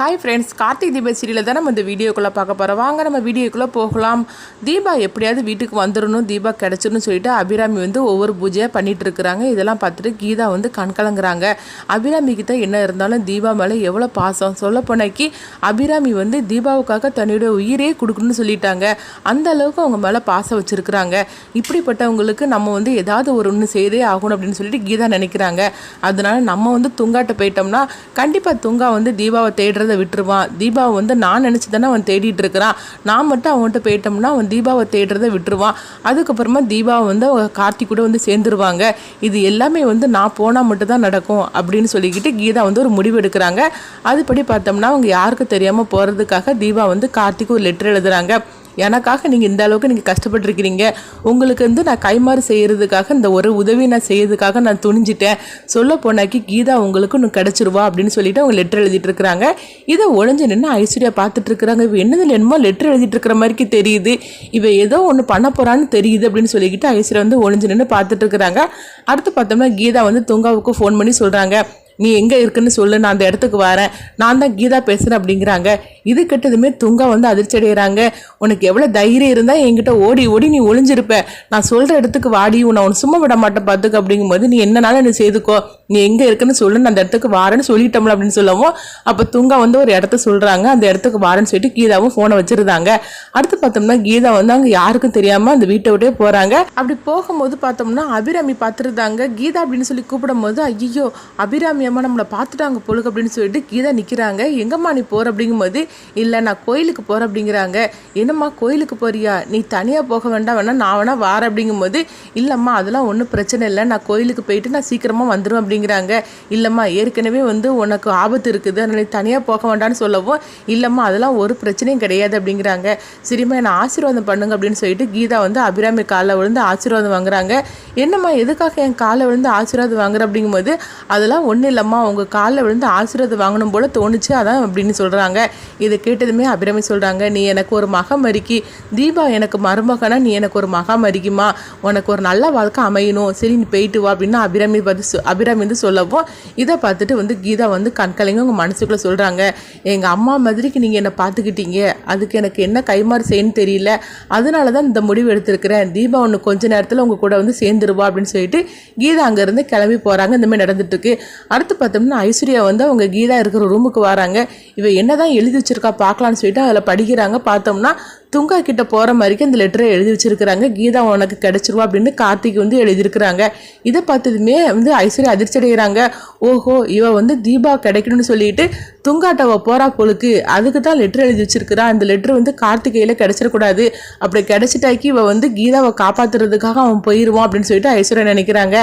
Hi friends Karthik தீப சீரியலில் தான் நம்ம இந்த வீடியோக்குள்ளே பார்க்க போகிறோம் வாங்க நம்ம வீடியோக்குள்ளே போகலாம். தீபா எப்படியாவது வீட்டுக்கு வந்துடணும் தீபா கிடச்சிடணும்னு சொல்லிட்டு அபிராமி வந்து ஒவ்வொரு பூஜையாக பண்ணிகிட்டு இருக்கிறாங்க. இதெல்லாம் பார்த்துட்டு கீதா வந்து கண்கலங்குறாங்க அபிராமிக்கு தான் என்ன இருந்தாலும் தீபா மேலே எவ்வளோ பாசம்? சொல்ல போனாக்கி அபிராமி வந்து தீபாவுக்காக தன்னுடைய உயிரே கொடுக்கணும்னு சொல்லிட்டாங்க. அந்த அளவுக்கு அவங்க மேலே பாசம் வச்சுருக்குறாங்க. இப்படிப்பட்டவங்களுக்கு நம்ம வந்து ஏதாவது ஒரு ஒன்று செய்தே ஆகணும் அப்படின்னு சொல்லிட்டு கீதா நினைக்கிறாங்க. அதனால நம்ம வந்து துங்காட்ட போயிட்டோம்னா கண்டிப்பாக துங்கா வந்து தீபாவை தேடுற தேடுறத விட்டுருவான் தீபாவை வந்து நான் நினச்சி தானே அவன் தேடிட்டு இருக்கிறான் நான் மட்டும் அவன்கிட்ட போயிட்டோம்னா அவன் தீபாவை தேடுறத விட்டுருவான் அதுக்கப்புறமா தீபாவை வந்து அவ கூட வந்து சேர்ந்துருவாங்க. இது எல்லாமே வந்து நான் போனால் மட்டும் தான் நடக்கும் அப்படின்னு சொல்லிக்கிட்டு கீதா வந்து ஒரு முடிவு எடுக்கிறாங்க. அதுபடி பார்த்தோம்னா அவங்க யாருக்கும் தெரியாமல் போகிறதுக்காக தீபா வந்து கார்த்திக்கு ஒரு லெட்டர் எழுதுறாங்க. எனக்காக நீங்கள் இந்த அளவுக்கு நீங்கள் கஷ்டப்பட்டுருக்கிறீங்க. உங்களுக்கு வந்து நான் கைமாறு செய்கிறதுக்காக இந்த ஒரு உதவி நான் செய்யறதுக்காக நான் துணிஞ்சிட்டேன். சொல்ல போனாக்கி கீதா உங்களுக்கு இன்னும் கிடச்சிருவா அப்படின்னு சொல்லிட்டு அவங்க லெட்டர் எழுதிட்டு இருக்கிறாங்க. இதை ஒளிஞ்சு நின்று ஐஸ்வர்யா பார்த்துட்டு இருக்கிறாங்க. இவ என்னதில் என்னமோ லெட்டர் எழுதிட்டு இருக்கிற மாதிரி தெரியுது. இவ ஏதோ ஒன்று பண்ண போகிறான்னு தெரியுது அப்படின்னு சொல்லிக்கிட்டு ஐஸ்வர்யா வந்து ஒளிஞ்சு நின்று பார்த்துட்டு இருக்கிறாங்க. அடுத்து பார்த்தோம்னா கீதா வந்து துங்காவுக்கு ஃபோன் பண்ணி சொல்கிறாங்க நீ எங்கே இருக்குன்னு சொல்லு நான் அந்த இடத்துக்கு வரேன். நான் தான் கீதா பேசுகிறேன் அப்படிங்கிறாங்க. இது கெட்டதுமே துங்கா வந்து அதிர்ச்சி அடைகிறாங்க உனக்கு எவ்வளோ தைரியம் இருந்தால் என்கிட்ட ஓடி ஓடி நீ ஒளிஞ்சிருப்ப. நான் சொல்கிற இடத்துக்கு வாடி உன்னை உன்னை சும்மா விட மாட்டேன் பார்த்துக்க அப்படிங்கும்போது நீ என்னனாலும் நீ செய்துக்கோ. நீ எங்கே இருக்குன்னு சொல்லு நான் அந்த இடத்துக்கு வாரேன்னு சொல்லிட்டோம்ல அப்படின்னு சொல்லவும் அப்போ துங்கா வந்து ஒரு இடத்த சொல்கிறாங்க அந்த இடத்துக்கு வாரேன்னு சொல்லிட்டு கீதாவும் ஃபோனை வச்சுருந்தாங்க. அடுத்து பார்த்தோம்னா கீதா வந்து அங்கே யாருக்கும் தெரியாமல் அந்த வீட்டை விட்டே போகிறாங்க அப்படி போகும்போது பார்த்தோம்னா அபிராமி பார்த்துருந்தாங்க. கீதா அப்படின்னு சொல்லி கூப்பிடும்போது ஐயோ அபிராமி ஏமா நம்மளை பார்த்துட்டாங்க பொழுது அப்படின்னு சொல்லிட்டு கீதா நிற்கிறாங்க எங்கம்மா நீ போகிற அப்படிங்கும்போது இல்லை நான் கோயிலுக்கு போகிறேன் அப்படிங்கிறாங்க. என்னம்மா கோயிலுக்கு போறியா? நீ தனியாக போக வேண்டாம். வேணா நான் வேணா வாரேன் அப்படிங்கும்போது இல்லைம்மா அதெல்லாம் ஒன்றும் பிரச்சனை இல்லை. நான் கோயிலுக்கு போயிட்டு நான் சீக்கிரமாக வந்துடும் அப்படிங்கிறாங்க. இல்லைம்மா ஏற்கனவே வந்து உனக்கு ஆபத்து இருக்குது. அதனால் நீ தனியாக போக வேண்டாம்னு சொல்லவும் இல்லைம்மா அதெல்லாம் ஒரு பிரச்சனையும் கிடையாது அப்படிங்கிறாங்க. சரிம்மா என்னை ஆசீர்வாதம் பண்ணுங்க அப்படின்னு சொல்லிட்டு கீதா வந்து அபிராமி காலில் விழுந்து ஆசீர்வாதம் வாங்குறாங்க. என்னம்மா எதுக்காக என் காலை விழுந்து ஆசீர்வாதம் வாங்குற அப்படிங்கும்போது அதெல்லாம் ஒன்றும் இல்லைம்மா உங்கள் காலில் விழுந்து ஆசீர்வாதம் வாங்கணும் போல தோணுச்சு. அதான் அப்படின்னு சொல்கிறாங்க இதை கேட்டதுமே அபிராமி சொல்கிறாங்க நீ எனக்கு ஒரு மகமரிக்கி தீபா எனக்கு மருமகனா நீ எனக்கு ஒரு மகா உனக்கு ஒரு நல்ல வாழ்க்கை அமையணும். சரி நீ போயிட்டு வா அப்படின்னு அபிராமி பார்த்து சொ- அபிராமி வந்து சொல்லவும் இதை பார்த்துட்டு வந்து கீதா வந்து கண்கலைங்க உங்கள் மனசுக்குள்ளே சொல்கிறாங்க எங்கள் அம்மா மாதிரிக்கு நீங்கள் என்னை பார்த்துக்கிட்டீங்க. அதுக்கு எனக்கு என்ன கைமாறு செய்யணும்னு தெரியல. அதனால தான் இந்த முடிவு எடுத்திருக்கிறேன். தீபா ஒன்று கொஞ்ச நேரத்தில் உங்கள் கூட வந்து சேர்ந்துருவா அப்படின்னு சொல்லிட்டு கீதா அங்கேருந்து கிளம்பி போகிறாங்க இந்த மாதிரி நடந்துட்டு இருக்கு. அடுத்து பார்த்தோம்னா ஐஸ்வர்யா வந்து அவங்க கீதா இருக்கிற ரூமுக்கு வராங்க. இவ என்னதான் எழுதி வச்சிருக்கா பார்க்கலான்னு சொல்லிட்டு அதில் படிக்கிறாங்க. பார்த்தோம்னா துங்கா கிட்ட போகிற மாதிரிக்கு அந்த லெட்டரை எழுதி வச்சிருக்கிறாங்க. கீதா உனக்கு கிடைச்சிருவா அப்படின்னு கார்த்திக் வந்து எழுதியிருக்கிறாங்க. இதை பார்த்ததுமே வந்து ஐஸ்வர்யா அதிர்ச்சி அடைகிறாங்க. ஓஹோ இவ வந்து தீபா கிடைக்கணும்னு சொல்லிட்டு துங்காட்டவ போறா பொழுக்கு அதுக்கு தான் லெட்டர் எழுதி வச்சிருக்கிறா. அந்த லெட்டர் வந்து கார்த்திகையில் கிடைச்சிடக்கூடாது. அப்படி கிடைச்சிட்டாக்கி இவ வந்து கீதாவை காப்பாத்துறதுக்காக அவன் போயிடுவான் அப்படின்னு சொல்லிட்டு ஐஸ்வர்யா நினைக்கிறாங்க.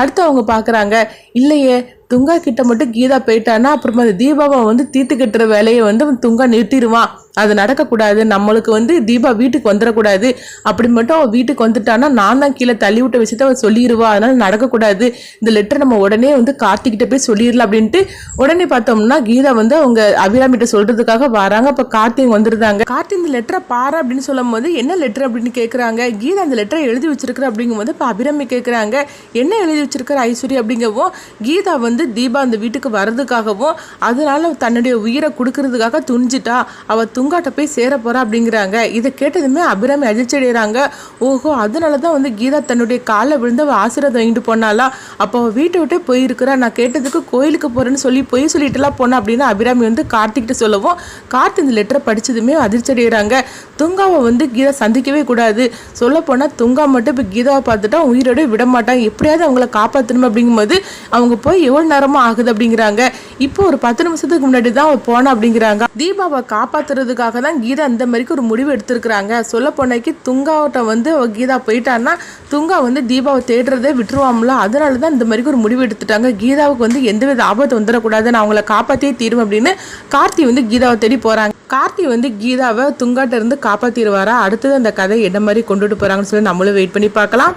அடுத்து அவங்க பார்க்குறாங்க இல்லையே துங்கா கிட்ட மட்டும் கீதா போயிட்டான்னா அப்புறமா அந்த தீபாவை வந்து தீர்த்து கட்டுற வேலையை வந்து துங்கா நிறுத்திடுவான். அது நடக்கக்கூடாது. நம்மளுக்கு வந்து தீபா வீட்டுக்கு வந்துடக்கூடாது. அப்படி மட்டும் அவள் வீட்டுக்கு வந்துட்டான்னா நான் தான் கீழே தள்ளி விட்ட விஷயத்த அவள் சொல்லிடுவா அதனால் நடக்கக்கூடாது. இந்த லெட்டர் நம்ம உடனே வந்து கார்த்திக்கிட்ட போய் சொல்லிடலாம் அப்படின்ட்டு உடனே பார்த்தோம்னா கீதா வந்து அவங்க அபிராமிட்ட சொல்கிறதுக்காக வராங்க. அப்போ கார்த்திக் வந்துருந்தாங்க. கார்த்திக் இந்த லெட்டரை பாரு அப்படின்னு சொல்லும் போது என்ன லெட்டர் அப்படின்னு கேட்குறாங்க கீதா அந்த லெட்டரை எழுதி வச்சிருக்கிற அப்படிங்கும்போது இப்போ அபிராமி கேட்குறாங்க என்ன எழுதி வச்சிருக்கிற ஐஸ்வர்யா அப்படிங்கவும் கீதா வந்து தீபா அந்த வீட்டுக்கு வர்றதுக்காகவும் அதனால தன்னுடைய உயிரை கொடுக்கறதுக்காக துணிஞ்சிட்டா. அவ துங்காட்ட போய் சேர போறா அப்படிங்கிறாங்க. இதை கேட்டதுமே அபிராமி அதிர்ச்சி அடைகிறாங்க ஓஹோ அதனால தான் வந்து கீதா தன்னுடைய காலில் விழுந்து அவள் ஆசீர்வாதம் வாங்கிட்டு போனாலாம் அப்போ அவள் வீட்டை விட்டே போயிருக்கிறா. நான் கேட்டதுக்கு கோயிலுக்கு போறேன்னு சொல்லி பொய் சொல்லிட்டுலாம் போனா அப்படின்னு அபிராமி வந்து கார்த்திக்கிட்ட சொல்லவும் கார்த்தி இந்த லெட்டரை படிச்சதுமே அதிர்ச்சி அடைகிறாங்க துங்காவை வந்து கீதா சந்திக்கவே கூடாது. சொல்ல போனால் துங்கா மட்டும் இப்போ கீதாவை பார்த்துட்டா உயிரோட விட மாட்டாங்க எப்படியாவது அவங்கள காப்பாற்றணும் அப்படிங்கும்போது அவங்க போய் எவ்வளோ நேரமும் ஆகுது அப்படிங்கிறாங்க. இப்போ ஒரு பத்து நிமிஷத்துக்கு முன்னாடி தான் அவள் போனா அப்படிங்கிறாங்க. தீபாவை காப்பாத்துறதுக்காக தான் கீதா இந்த மாதிரிக்கு ஒரு முடிவு எடுத்திருக்கிறாங்க. சொல்ல போனாக்கி துங்காவிட்ட வந்து அவள் கீதா போயிட்டான்னா துங்கா வந்து தீபாவை தேடுறதே விட்டுருவாம்ல. அதனால தான் இந்த மாதிரிக்கு ஒரு முடிவு எடுத்துட்டாங்க. கீதாவுக்கு வந்து எந்தவித ஆபத்து வந்துடக்கூடாது. நான் அவங்கள காப்பாற்றியே தீரும் அப்படின்னு கார்த்தி வந்து கீதாவை தேடி போகிறாங்க கார்த்தி வந்து கீதாவை துங்காட்ட இருந்து அடுத்தது அந்த கதை என்ன மாதிரி கொண்டுட்டு போகிறாங்கன்னு சொல்லி நம்மளும் வெயிட் பண்ணி பார்க்கலாம்.